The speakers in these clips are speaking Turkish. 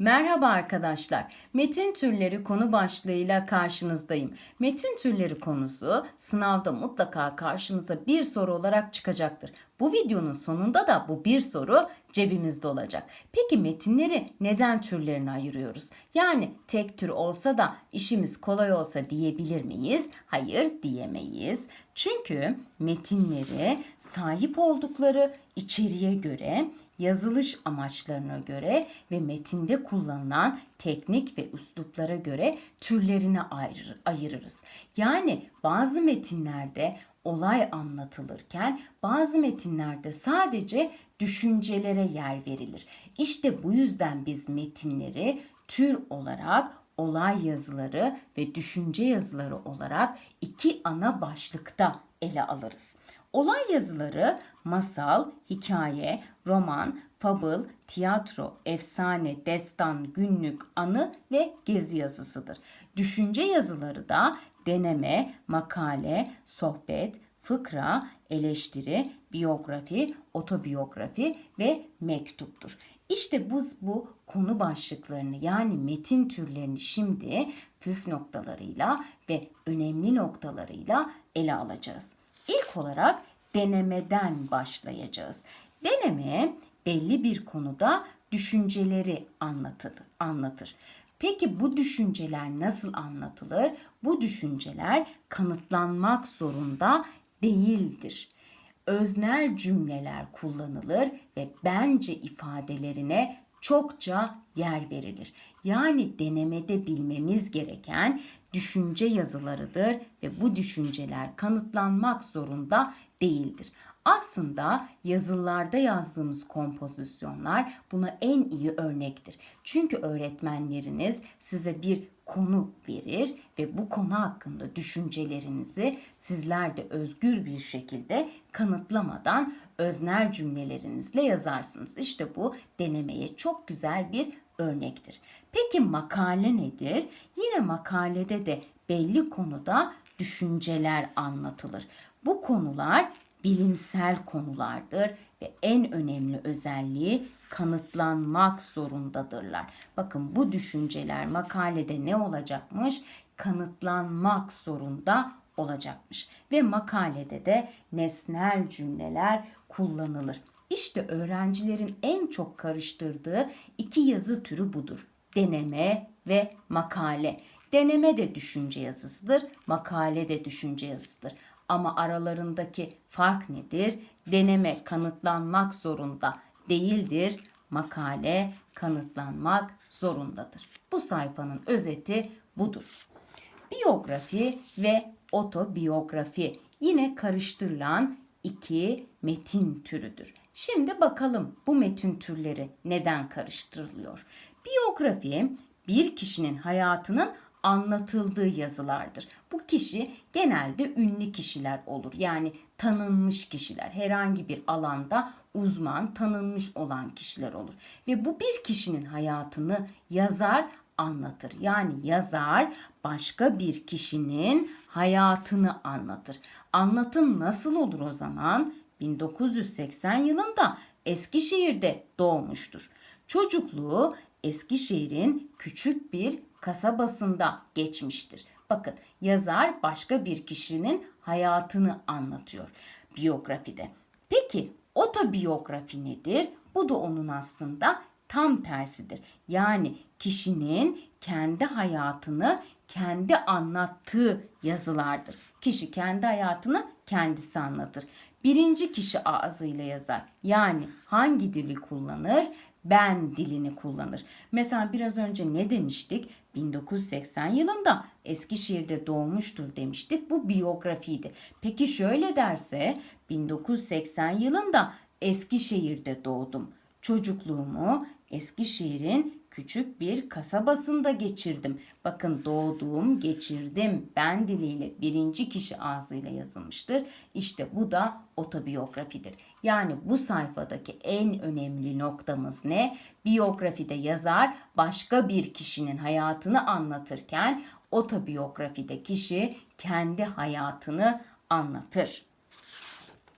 Merhaba arkadaşlar. Metin türleri konu başlığıyla karşınızdayım. Metin türleri konusu sınavda mutlaka karşımıza bir soru olarak çıkacaktır. Bu videonun sonunda da bu bir soru cebimizde olacak. Peki metinleri neden türlerine ayırıyoruz? Yani tek tür olsa da işimiz kolay olsa diyebilir miyiz? Hayır diyemeyiz. Çünkü metinleri sahip oldukları içeriğe göre yazılış amaçlarına göre ve metinde kullanılan teknik ve üsluplara göre türlerine ayır, ayırırız. Yani bazı metinlerde olay anlatılırken bazı metinlerde sadece düşüncelere yer verilir. İşte bu yüzden biz metinleri tür olarak olay yazıları ve düşünce yazıları olarak iki ana başlıkta ele alırız. Olay yazıları masal, hikaye, roman, fabıl, tiyatro, efsane, destan, günlük, anı ve gezi yazısıdır. Düşünce yazıları da deneme, makale, sohbet, fıkra, eleştiri, biyografi, otobiyografi ve mektuptur. İşte biz bu konu başlıklarını yani metin türlerini şimdi püf noktalarıyla ve önemli noktalarıyla ele alacağız. İlk olarak denemeden başlayacağız. Deneme belli bir konuda düşünceleri anlatır. anlatır. Peki bu düşünceler nasıl anlatılır? Bu düşünceler kanıtlanmak zorunda değildir. Öznel cümleler kullanılır ve bence ifadelerine çokça yer verilir. Yani denemede bilmemiz gereken düşünce yazılarıdır ve bu düşünceler kanıtlanmak zorunda değildir. Aslında yazılarda yazdığımız kompozisyonlar buna en iyi örnektir. Çünkü öğretmenleriniz size bir konu verir ve bu konu hakkında düşüncelerinizi sizler de özgür bir şekilde kanıtlamadan öznel cümlelerinizle yazarsınız. İşte bu denemeye çok güzel bir örnektir. Peki makale nedir? Yine makalede de belli konuda düşünceler anlatılır. Bu konular bilimsel konulardır ve en önemli özelliği kanıtlanmak zorundadırlar. Bakın bu düşünceler makalede ne olacakmış? Kanıtlanmak zorunda olacakmış. Ve makalede de nesnel cümleler kullanılır. İşte öğrencilerin en çok karıştırdığı iki yazı türü budur. Deneme ve makale. Deneme de düşünce yazısıdır, makale de düşünce yazısıdır. Ama aralarındaki fark nedir? Deneme kanıtlanmak zorunda değildir. Makale kanıtlanmak zorundadır. Bu sayfanın özeti budur. Biyografi ve otobiyografi yine karıştırılan iki metin türüdür. Şimdi bakalım bu metin türleri neden karıştırılıyor? Biyografi bir kişinin hayatının anlatıldığı yazılardır. Bu kişi genelde ünlü kişiler olur. Yani tanınmış kişiler, herhangi bir alanda uzman, tanınmış olan kişiler olur. Ve bu bir kişinin hayatını yazar anlatır. Yani yazar başka bir kişinin hayatını anlatır. Anlatım nasıl olur o zaman? 1980 yılında Eskişehir'de doğmuştur. Çocukluğu Eskişehir'in küçük bir kasabasında geçmiştir. Bakın yazar başka bir kişinin hayatını anlatıyor biyografide. Peki otobiyografi nedir? Bu da onun aslında tam tersidir. Yani kişinin kendi hayatını kendi anlattığı yazılardır. Kişi kendi hayatını kendisi anlatır. Birinci kişi ağzıyla yazar. Yani hangi dili kullanır? Ben dilini kullanır. Mesela biraz önce ne demiştik? 1980 yılında Eskişehir'de doğmuştur demiştik. Bu biyografiydi. Peki şöyle derse 1980 yılında Eskişehir'de doğdum. Çocukluğumu Eskişehir'in küçük bir kasabasında geçirdim. Bakın doğduğum, geçirdim ben diliyle birinci kişi ağzıyla yazılmıştır. İşte bu da otobiyografidir. Yani bu sayfadaki en önemli noktamız ne? Biyografide yazar başka bir kişinin hayatını anlatırken otobiyografide kişi kendi hayatını anlatır.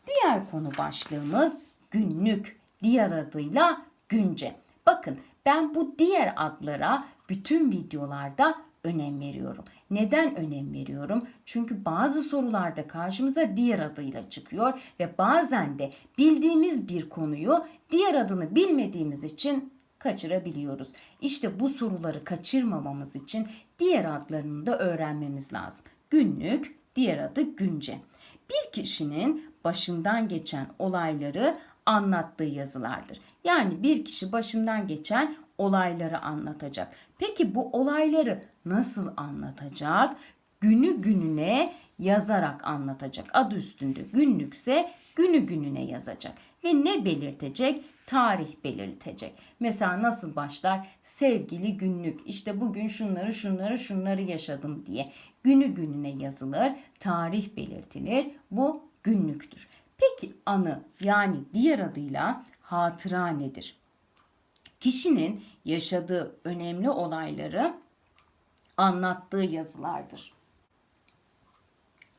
Diğer konu başlığımız günlük, diğer adıyla günce. Bakın Ben bu diğer adlara bütün videolarda önem veriyorum. Neden önem veriyorum? Çünkü bazı sorularda karşımıza diğer adıyla çıkıyor ve bazen de bildiğimiz bir konuyu diğer adını bilmediğimiz için kaçırabiliyoruz. İşte bu soruları kaçırmamamız için diğer adlarını da öğrenmemiz lazım. Günlük, diğer adı günce. Bir kişinin başından geçen olayları anlattığı yazılardır. Yani bir kişi başından geçen olayları anlatacak. Peki bu olayları nasıl anlatacak? Günü gününe yazarak anlatacak. Adı üstünde günlükse günü gününe yazacak. Ve ne belirtecek? Tarih belirtecek. Mesela nasıl başlar? Sevgili günlük. İşte bugün şunları şunları şunları yaşadım diye. Günü gününe yazılır, tarih belirtilir. Bu günlüktür. Peki anı yani diğer adıyla hatıra nedir? Kişinin yaşadığı önemli olayları anlattığı yazılardır.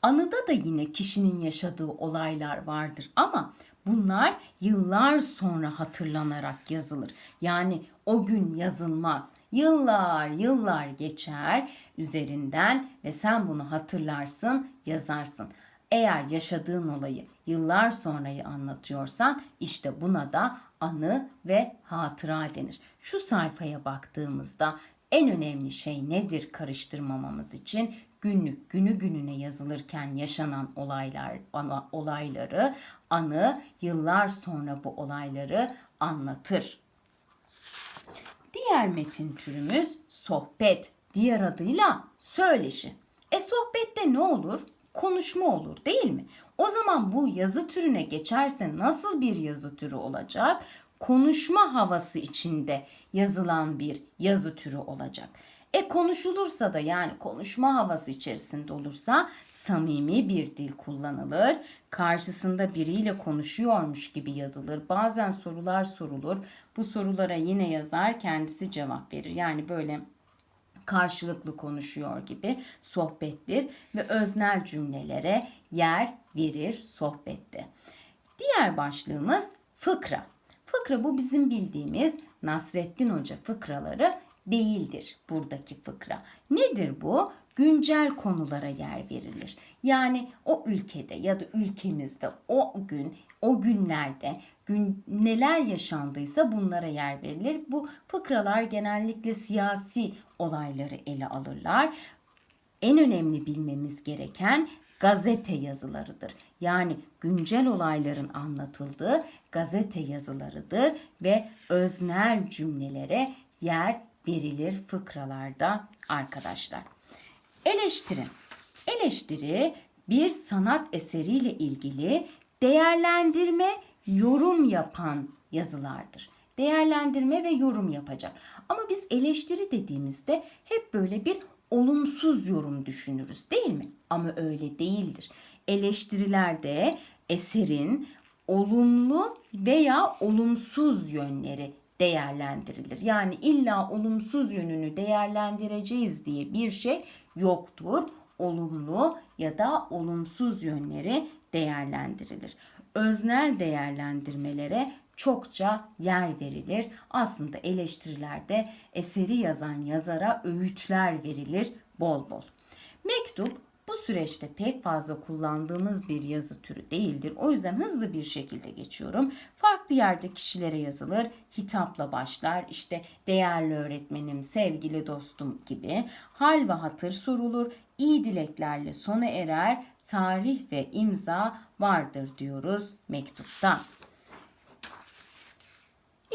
Anıda da yine kişinin yaşadığı olaylar vardır ama bunlar yıllar sonra hatırlanarak yazılır. Yani o gün yazılmaz. Yıllar yıllar geçer üzerinden ve sen bunu hatırlarsın, yazarsın. Eğer yaşadığın olayı yıllar sonrayı anlatıyorsan işte buna da anı ve hatıra denir. Şu sayfaya baktığımızda en önemli şey nedir karıştırmamamız için? Günlük günü gününe yazılırken yaşanan olaylar ana, olayları anı yıllar sonra bu olayları anlatır. Diğer metin türümüz sohbet. Diğer adıyla söyleşi. E sohbette ne olur? Konuşma olur değil mi? O zaman bu yazı türüne geçerse nasıl bir yazı türü olacak? Konuşma havası içinde yazılan bir yazı türü olacak. E konuşulursa da yani konuşma havası içerisinde olursa samimi bir dil kullanılır. Karşısında biriyle konuşuyormuş gibi yazılır. Bazen sorular sorulur. Bu sorulara yine yazar kendisi cevap verir. Yani böyle karşılıklı konuşuyor gibi sohbettir ve öznel cümlelere yer verir sohbette. Diğer başlığımız fıkra. Fıkra bu bizim bildiğimiz Nasrettin Hoca fıkraları değildir buradaki fıkra. Nedir bu? Güncel konulara yer verilir. Yani o ülkede ya da ülkemizde o gün, o günlerde gün neler yaşandıysa bunlara yer verilir. Bu fıkralar genellikle siyasi olayları ele alırlar. En önemli bilmemiz gereken gazete yazılarıdır. Yani güncel olayların anlatıldığı gazete yazılarıdır ve öznel cümlelere yer verilir fıkralarda arkadaşlar. Eleştiri. Eleştiri bir sanat eseriyle ilgili değerlendirme, yorum yapan yazılardır. Değerlendirme ve yorum yapacak. Ama biz eleştiri dediğimizde hep böyle bir olumsuz yorum düşünürüz değil mi? Ama öyle değildir. Eleştirilerde eserin olumlu veya olumsuz yönleri değerlendirilir. Yani illa olumsuz yönünü değerlendireceğiz diye bir şey yoktur. Olumlu ya da olumsuz yönleri değerlendirilir. Öznel değerlendirmelere çokça yer verilir. Aslında eleştirilerde eseri yazan yazara öğütler verilir bol bol. Mektup bu süreçte pek fazla kullandığımız bir yazı türü değildir. O yüzden hızlı bir şekilde geçiyorum. Farklı yerde kişilere yazılır, hitapla başlar. İşte değerli öğretmenim, sevgili dostum gibi. Hal ve hatır sorulur, iyi dileklerle sona erer, tarih ve imza vardır diyoruz mektupta.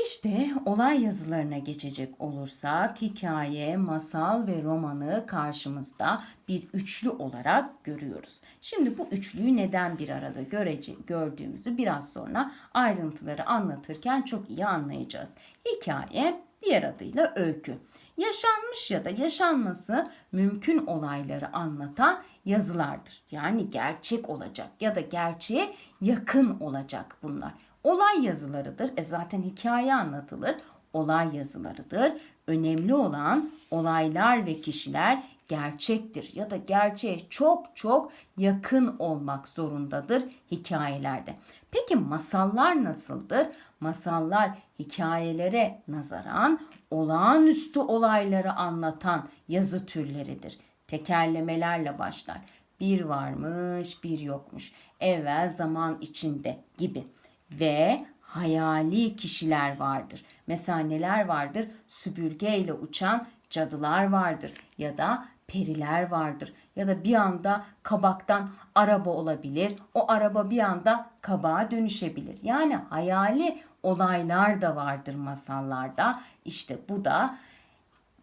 İşte olay yazılarına geçecek olursak hikaye, masal ve romanı karşımızda bir üçlü olarak görüyoruz. Şimdi bu üçlüyü neden bir arada görece, gördüğümüzü biraz sonra ayrıntıları anlatırken çok iyi anlayacağız. Hikaye diğer adıyla öykü. Yaşanmış ya da yaşanması mümkün olayları anlatan yazılardır. Yani gerçek olacak ya da gerçeğe yakın olacak bunlar olay yazılarıdır. E zaten hikaye anlatılır. Olay yazılarıdır. Önemli olan olaylar ve kişiler gerçektir ya da gerçeğe çok çok yakın olmak zorundadır hikayelerde. Peki masallar nasıldır? Masallar hikayelere nazaran olağanüstü olayları anlatan yazı türleridir. Tekerlemelerle başlar. Bir varmış, bir yokmuş. Evvel zaman içinde gibi. Ve hayali kişiler vardır. Mesela neler vardır? Süpürgeyle uçan cadılar vardır ya da periler vardır ya da bir anda kabaktan araba olabilir. O araba bir anda kabağa dönüşebilir. Yani hayali olaylar da vardır masallarda. İşte bu da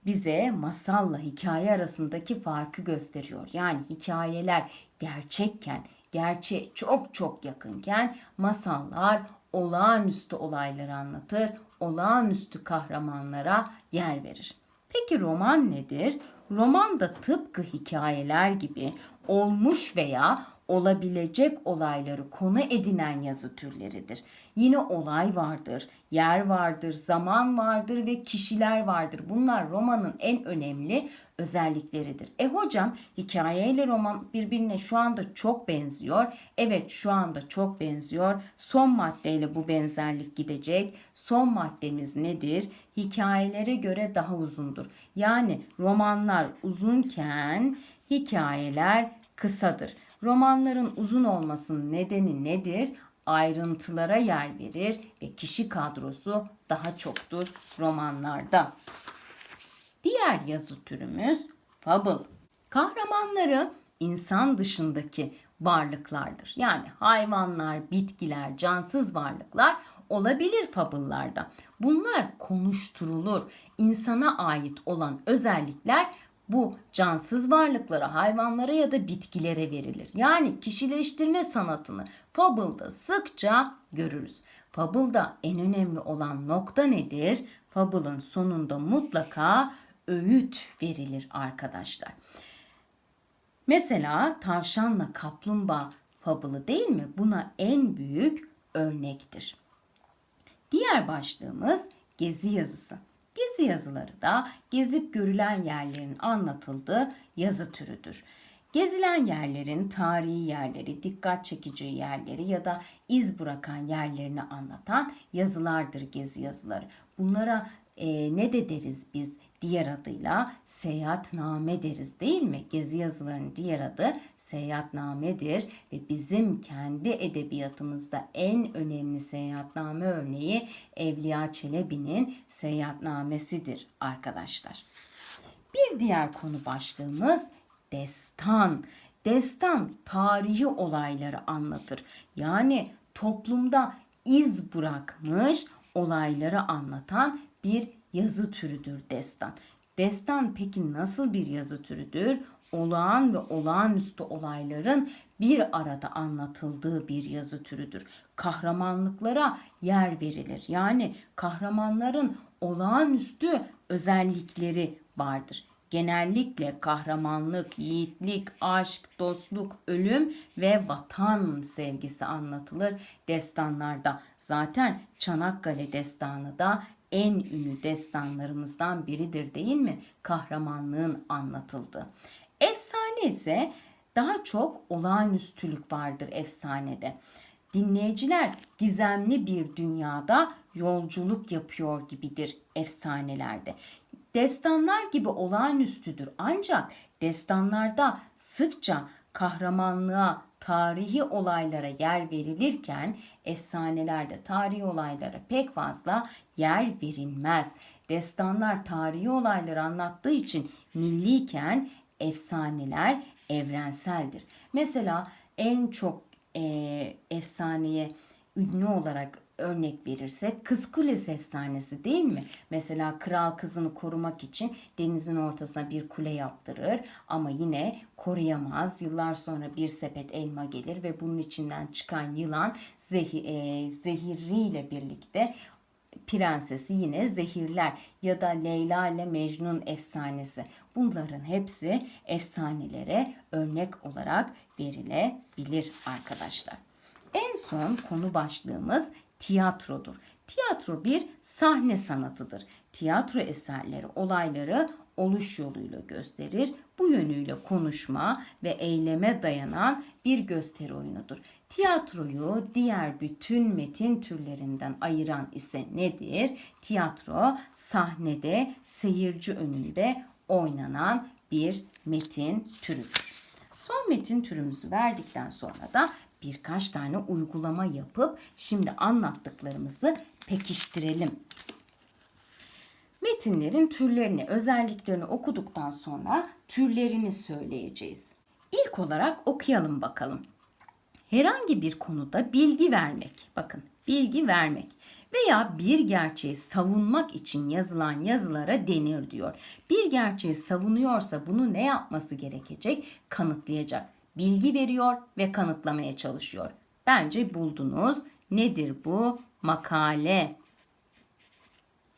bize masalla hikaye arasındaki farkı gösteriyor. Yani hikayeler gerçekken, gerçeğe çok çok yakınken masallar olağanüstü olayları anlatır, olağanüstü kahramanlara yer verir. Peki roman nedir? Roman da tıpkı hikayeler gibi olmuş veya olabilecek olayları konu edinen yazı türleridir. Yine olay vardır, yer vardır, zaman vardır ve kişiler vardır. Bunlar romanın en önemli özellikleridir. E hocam hikayeyle roman birbirine şu anda çok benziyor. Evet şu anda çok benziyor. Son maddeyle bu benzerlik gidecek. Son maddemiz nedir? Hikayelere göre daha uzundur. Yani romanlar uzunken hikayeler kısadır. Romanların uzun olmasının nedeni nedir? Ayrıntılara yer verir ve kişi kadrosu daha çoktur romanlarda. Diğer yazı türümüz fable. Kahramanları insan dışındaki varlıklardır. Yani hayvanlar, bitkiler, cansız varlıklar olabilir fabıllarda. Bunlar konuşturulur. İnsana ait olan özellikler bu cansız varlıklara, hayvanlara ya da bitkilere verilir. Yani kişileştirme sanatını Fable'da sıkça görürüz. Fable'da en önemli olan nokta nedir? Fable'ın sonunda mutlaka öğüt verilir arkadaşlar. Mesela tavşanla kaplumbağa fabılı değil mi? Buna en büyük örnektir. Diğer başlığımız gezi yazısı. Gezi yazıları da gezip görülen yerlerin anlatıldığı yazı türüdür. Gezilen yerlerin tarihi yerleri, dikkat çekici yerleri ya da iz bırakan yerlerini anlatan yazılardır gezi yazıları. Bunlara e, ne de deriz biz diğer adıyla seyahatname deriz değil mi? Gezi yazılarının diğer adı seyahatnamedir ve bizim kendi edebiyatımızda en önemli seyahatname örneği Evliya Çelebi'nin seyahatnamesidir arkadaşlar. Bir diğer konu başlığımız destan. Destan tarihi olayları anlatır. Yani toplumda iz bırakmış olayları anlatan bir yazı türüdür destan. Destan peki nasıl bir yazı türüdür? Olağan ve olağanüstü olayların bir arada anlatıldığı bir yazı türüdür. Kahramanlıklara yer verilir. Yani kahramanların olağanüstü özellikleri vardır. Genellikle kahramanlık, yiğitlik, aşk, dostluk, ölüm ve vatan sevgisi anlatılır destanlarda. Zaten Çanakkale destanı da en ünlü destanlarımızdan biridir değil mi? Kahramanlığın anlatıldığı. Efsane ise daha çok olağanüstülük vardır efsanede. Dinleyiciler gizemli bir dünyada yolculuk yapıyor gibidir efsanelerde. Destanlar gibi olağanüstüdür ancak destanlarda sıkça kahramanlığa, tarihi olaylara yer verilirken efsanelerde tarihi olaylara pek fazla yer verilmez. Destanlar tarihi olayları anlattığı için milliyken efsaneler evrenseldir. Mesela en çok e, efsaneye ünlü olarak örnek verirsek Kız Kulesi efsanesi değil mi? Mesela kral kızını korumak için denizin ortasına bir kule yaptırır ama yine koruyamaz. Yıllar sonra bir sepet elma gelir ve bunun içinden çıkan yılan zehir, e, zehiriyle birlikte prensesi yine zehirler ya da Leyla ile Mecnun efsanesi. Bunların hepsi efsanelere örnek olarak verilebilir arkadaşlar. En son konu başlığımız tiyatrodur. Tiyatro bir sahne sanatıdır. tiyatro eserleri olayları oluş yoluyla gösterir. Bu yönüyle konuşma ve eyleme dayanan bir gösteri oyunudur. Tiyatroyu diğer bütün metin türlerinden ayıran ise nedir? Tiyatro sahnede seyirci önünde oynanan bir metin türüdür. Son metin türümüzü verdikten sonra da birkaç tane uygulama yapıp şimdi anlattıklarımızı pekiştirelim. Metinlerin türlerini, özelliklerini okuduktan sonra türlerini söyleyeceğiz. İlk olarak okuyalım bakalım. Herhangi bir konuda bilgi vermek. Bakın, bilgi vermek veya bir gerçeği savunmak için yazılan yazılara denir diyor. Bir gerçeği savunuyorsa bunu ne yapması gerekecek? Kanıtlayacak. Bilgi veriyor ve kanıtlamaya çalışıyor. Bence buldunuz. Nedir bu? Makale.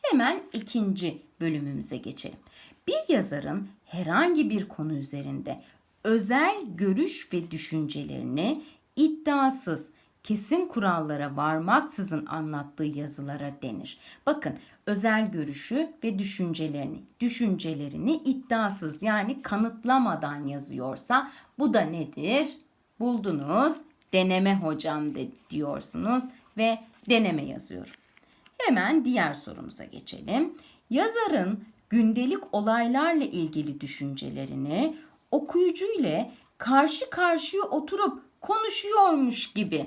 Hemen ikinci bölümümüze geçelim. Bir yazarın herhangi bir konu üzerinde özel görüş ve düşüncelerini iddiasız, kesin kurallara varmaksızın anlattığı yazılara denir. Bakın özel görüşü ve düşüncelerini, düşüncelerini iddiasız yani kanıtlamadan yazıyorsa bu da nedir? Buldunuz. Deneme hocam de diyorsunuz ve deneme yazıyorum. Hemen diğer sorumuza geçelim. Yazarın gündelik olaylarla ilgili düşüncelerini okuyucu ile karşı karşıya oturup konuşuyormuş gibi.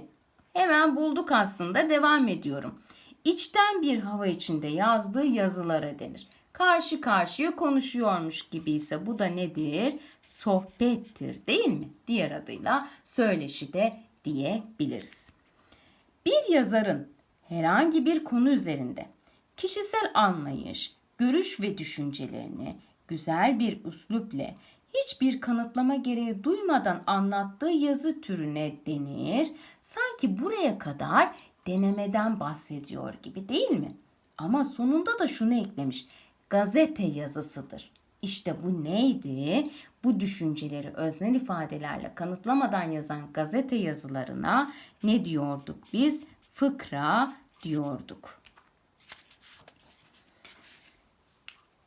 Hemen bulduk aslında devam ediyorum. İçten bir hava içinde yazdığı yazılara denir. Karşı karşıya konuşuyormuş gibi ise bu da nedir? Sohbettir değil mi? Diğer adıyla söyleşi de diyebiliriz. Bir yazarın herhangi bir konu üzerinde kişisel anlayış, görüş ve düşüncelerini güzel bir üslupla hiçbir kanıtlama gereği duymadan anlattığı yazı türüne denir. Sanki buraya kadar denemeden bahsediyor gibi değil mi? Ama sonunda da şunu eklemiş. Gazete yazısıdır. İşte bu neydi? Bu düşünceleri öznel ifadelerle kanıtlamadan yazan gazete yazılarına ne diyorduk biz? Fıkra diyorduk.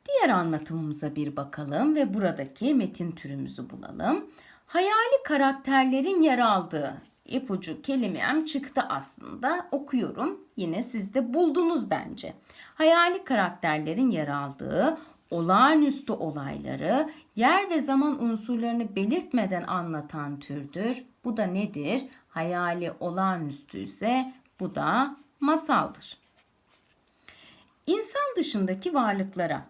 Diğer anlatımımıza bir bakalım ve buradaki metin türümüzü bulalım. Hayali karakterlerin yer aldığı ipucu kelimem çıktı aslında. Okuyorum. Yine siz de buldunuz bence. Hayali karakterlerin yer aldığı olağanüstü olayları yer ve zaman unsurlarını belirtmeden anlatan türdür. Bu da nedir? Hayali olağanüstü ise bu da masaldır. İnsan dışındaki varlıklara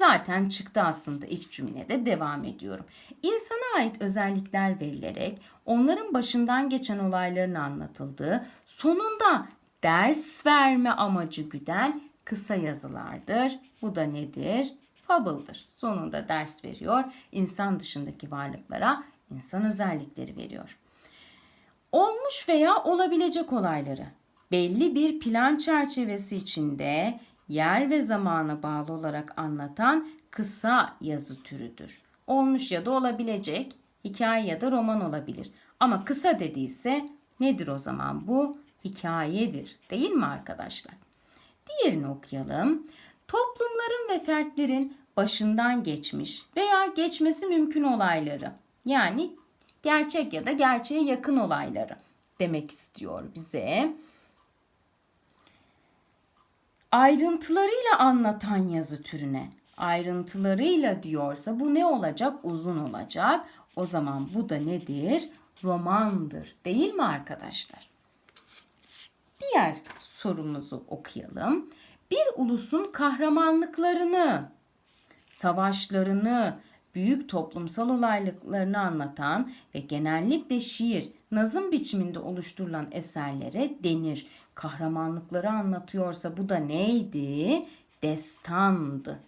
zaten çıktı aslında ilk cümlede devam ediyorum. İnsana ait özellikler verilerek onların başından geçen olayların anlatıldığı, sonunda ders verme amacı güden kısa yazılardır. Bu da nedir? Fable'dır. Sonunda ders veriyor. İnsan dışındaki varlıklara insan özellikleri veriyor. Olmuş veya olabilecek olayları belli bir plan çerçevesi içinde yer ve zamana bağlı olarak anlatan kısa yazı türüdür. Olmuş ya da olabilecek, hikaye ya da roman olabilir. Ama kısa dediyse nedir o zaman bu? Hikayedir. Değil mi arkadaşlar? Diğerini okuyalım. Toplumların ve fertlerin başından geçmiş veya geçmesi mümkün olayları. Yani gerçek ya da gerçeğe yakın olayları demek istiyor bize ayrıntılarıyla anlatan yazı türüne. Ayrıntılarıyla diyorsa bu ne olacak? Uzun olacak. O zaman bu da nedir? Romandır. Değil mi arkadaşlar? Diğer sorumuzu okuyalım. Bir ulusun kahramanlıklarını, savaşlarını, büyük toplumsal olaylıklarını anlatan ve genellikle şiir, nazım biçiminde oluşturulan eserlere denir. Kahramanlıkları anlatıyorsa bu da neydi? Destandı.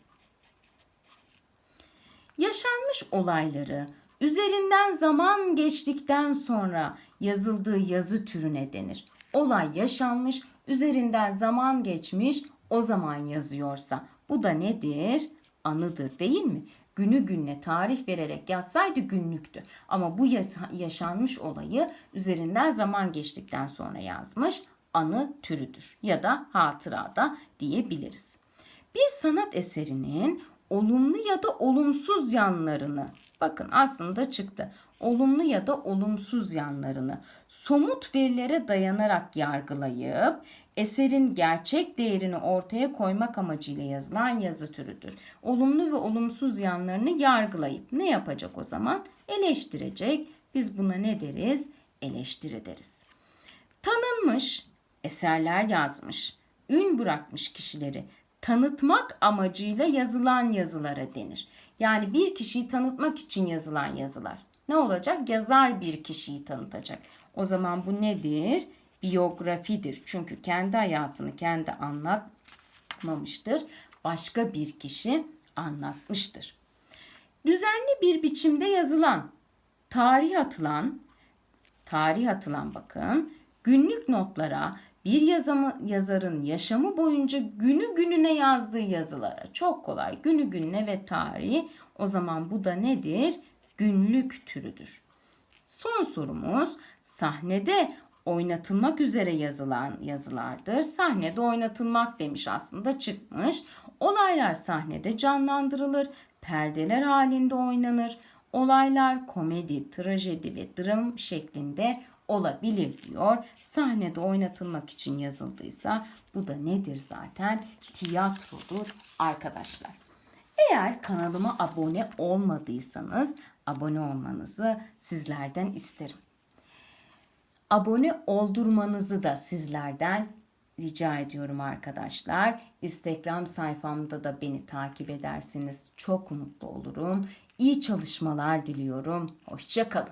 Yaşanmış olayları üzerinden zaman geçtikten sonra yazıldığı yazı türüne denir. Olay yaşanmış, üzerinden zaman geçmiş, o zaman yazıyorsa bu da nedir? Anıdır değil mi? Günü gününe tarih vererek yazsaydı günlüktü. Ama bu yaşanmış olayı üzerinden zaman geçtikten sonra yazmış anı türüdür ya da hatıra da diyebiliriz. Bir sanat eserinin olumlu ya da olumsuz yanlarını bakın aslında çıktı. Olumlu ya da olumsuz yanlarını somut verilere dayanarak yargılayıp eserin gerçek değerini ortaya koymak amacıyla yazılan yazı türüdür. Olumlu ve olumsuz yanlarını yargılayıp ne yapacak o zaman? Eleştirecek. Biz buna ne deriz? Eleştiri deriz. Tanınmış, eserler yazmış, ün bırakmış kişileri tanıtmak amacıyla yazılan yazılara denir. Yani bir kişiyi tanıtmak için yazılan yazılar. Ne olacak? Yazar bir kişiyi tanıtacak. O zaman bu nedir? Biyografidir. Çünkü kendi hayatını kendi anlatmamıştır. Başka bir kişi anlatmıştır. Düzenli bir biçimde yazılan, tarih atılan, tarih atılan bakın günlük notlara bir yazamı, yazarın yaşamı boyunca günü gününe yazdığı yazılara çok kolay günü gününe ve tarihi o zaman bu da nedir? Günlük türüdür. Son sorumuz sahnede oynatılmak üzere yazılan yazılardır. Sahnede oynatılmak demiş aslında çıkmış. Olaylar sahnede canlandırılır, perdeler halinde oynanır. Olaylar komedi, trajedi ve dram şeklinde olabilir diyor. Sahnede oynatılmak için yazıldıysa bu da nedir zaten? Tiyatrodur arkadaşlar. Eğer kanalıma abone olmadıysanız abone olmanızı sizlerden isterim. Abone oldurmanızı da sizlerden rica ediyorum arkadaşlar. Instagram sayfamda da beni takip ederseniz çok mutlu olurum. İyi çalışmalar diliyorum. Hoşçakalın.